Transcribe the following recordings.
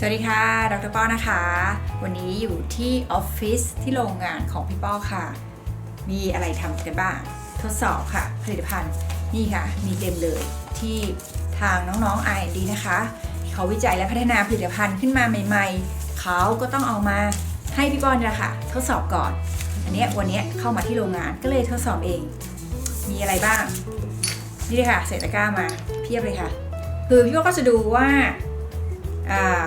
สวัสดีค่ะ ดรป้อนะคะ วันนี้อยู่ที่ออฟฟิศที่โรงงานของพี่ป้อค่ะ มีอะไรทำกันบ้าง ทดสอบค่ะ ผลิตภัณฑ์ นี่ค่ะ มีเต็มเลยที่ทางน้องๆ R&D นะคะ เขาวิจัยและพัฒนาผลิตภัณฑ์ขึ้นมาใหม่ ๆ เขาก็ต้องเอามาให้พี่ป้อนนี่แหละค่ะ ทดสอบก่อน อันนี้วันนี้เข้ามาที่โรงงานก็เลยทดสอบเอง มีอะไรบ้าง นี่เลยค่ะเศษตะกร้ามาเพียบเลยค่ะ คือพี่ป้อก็จะดูว่า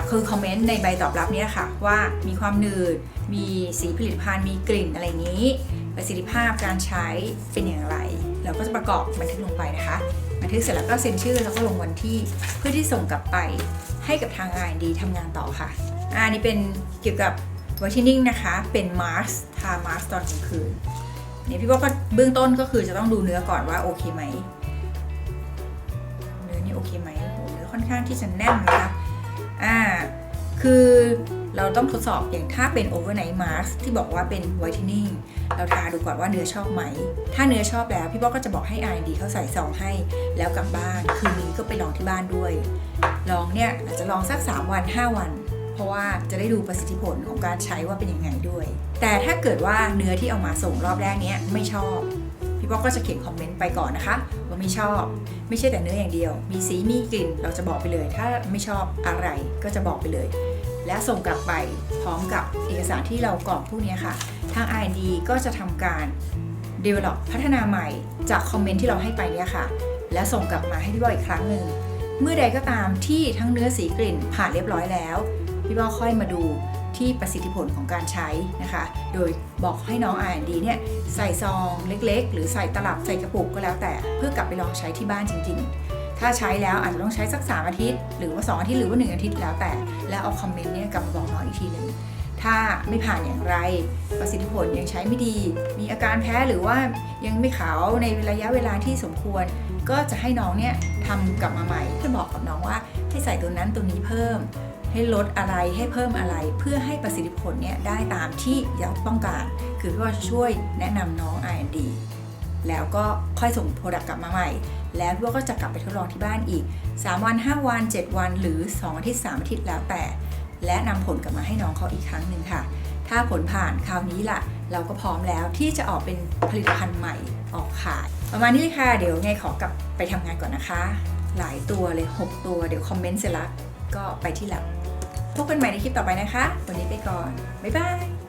คือคอมเมนต์ในใบตอบรับเนี้ค่ะ ว่ามีความหนืด มีสีผลิตภัณฑ์มีกลิ่นอะไรอย่างนี้ ประสิทธิภาพการใช้เป็นอย่างไร เราก็จะประกอบบันทึกลงไปนะคะ บันทึกเสร็จแล้วก็เซ็นชื่อแล้วก็ลงวันที่เพื่อที่ส่งกลับไปให้กับทาง R&D ทำงานต่อค่ะอ่านี่เป็นเกี่ยวกับวท์เทนนิ่งนะคะ เป็นมาร์สทามาร์สตอนกลางคืนนี่พี่ว่าก็เบื้องต้นก็คือจะต้องดูเนื้อก่อนว่าโอเคไหม เนื้อนี่โอเคไหมโอ้เนื้อค่อนข้างที่จะแน่นนะคะ คือเราต้องทดสอบอย่างถ้าเป็น overnight mask ที่บอกว่าเป็น whitening เราทาดูก่อนว่าเนื้อชอบไหม ถ้าเนื้อชอบแล้ว พี่ป๊อกก็จะบอกให้ R&D เขาใส่ซองให้ แล้วกลับบ้าน คืนนี้ก็ไปลองที่บ้านด้วย ลองเนี่ยอาจจะลองสัก 3 วัน 5 วัน เพราะว่าจะได้ดูประสิทธิผลของการใช้ว่าเป็นยังไงด้วย แต่ถ้าเกิดว่าเนื้อที่เอามาส่งรอบแรกเนี้ยไม่ชอบพี่ป๊อกก็จะเขียนคอมเมนต์ไปก่อนนะคะ ว่าไม่ชอบ ไม่ใช่แต่เนื้ออย่างเดียว มีสีมีกลิ่นเราจะบอกไปเลย ถ้าไม่ชอบอะไรก็จะบอกไปเลย และส่งกลับไปพร้อมกับเอกสารที่เรากรอกพวกนี้ค่ะ ทาง R&D ก็จะทำการ develop พัฒนาใหม่จากคอมเมนต์ที่เราให้ไปเนี่ยค่ะ และส่งกลับมาให้พี่บอยอีกครั้งหนึ่ง เมื่อใดก็ตามที่ทั้งเนื้อสีกลิ่นผ่านเรียบร้อยแล้ว พี่บอยค่อยมาดูที่ประสิทธิผลของการใช้นะคะ โดยบอกให้น้อง R&D เนี่ยใส่ซองเล็กๆ หรือใส่ตลับใส่กระปุกก็แล้วแต่ เพื่อกลับไปลองใช้ที่บ้านจริง ๆ ถ้าใช้แล้วอาจจะต้องใช้สัก 3 อาทิตย์ หรือว่า 2 อาทิตย์หรือว่า 1 อาทิตย์แล้วแต่ แล้วเอาคอมเมนต์เนี่ยกลับมาบอกน้องอีกทีหนึ่งถ้าไม่ผ่านอย่างไร ประสิทธิผลยังใช้ไม่ดี มีอาการแพ้หรือว่ายังไม่ขาวในระยะเวลาที่สมควร ก็จะให้น้องเนี่ยทำกลับมาใหม่จะบอกกับน้องว่าให้ใส่ตัวนั้นตัวนี้เพิ่ม ให้ลดอะไรให้เพิ่มอะไร เพื่อให้ประสิทธิผลเนี่ยได้ตามที่เราต้องการ คือพี่ว่าช่วยแนะนำน้อง R&D แล้วก็ค่อยส่งโปรดักต์กลับมาใหม่ แล้วพี่ว่าก็จะกลับไปทดลองที่บ้านอีก 3 วัน 5 วัน 7 วัน หรือ 2 อาทิตย์ 3 อาทิตย์แล้วแต่ และนำผลกลับมาให้น้องเขาอีกครั้งหนึ่งค่ะ ถ้าผลผ่านคราวนี้ล่ะ เราก็พร้อมแล้วที่จะออกเป็นผลิตภัณฑ์ใหม่ออกขาย ประมาณนี้เลยค่ะ เดี๋ยวไงขอกลับไปทำงานก่อนนะคะ หลายตัวเลย 6 ตัว เดี๋ยวคอมเมนต์เสร็จแล้วก็ไปที่แลบพบกันใหม่ในคลิปต่อไปนะคะ วันนี้ไปก่อน บ๊ายบาย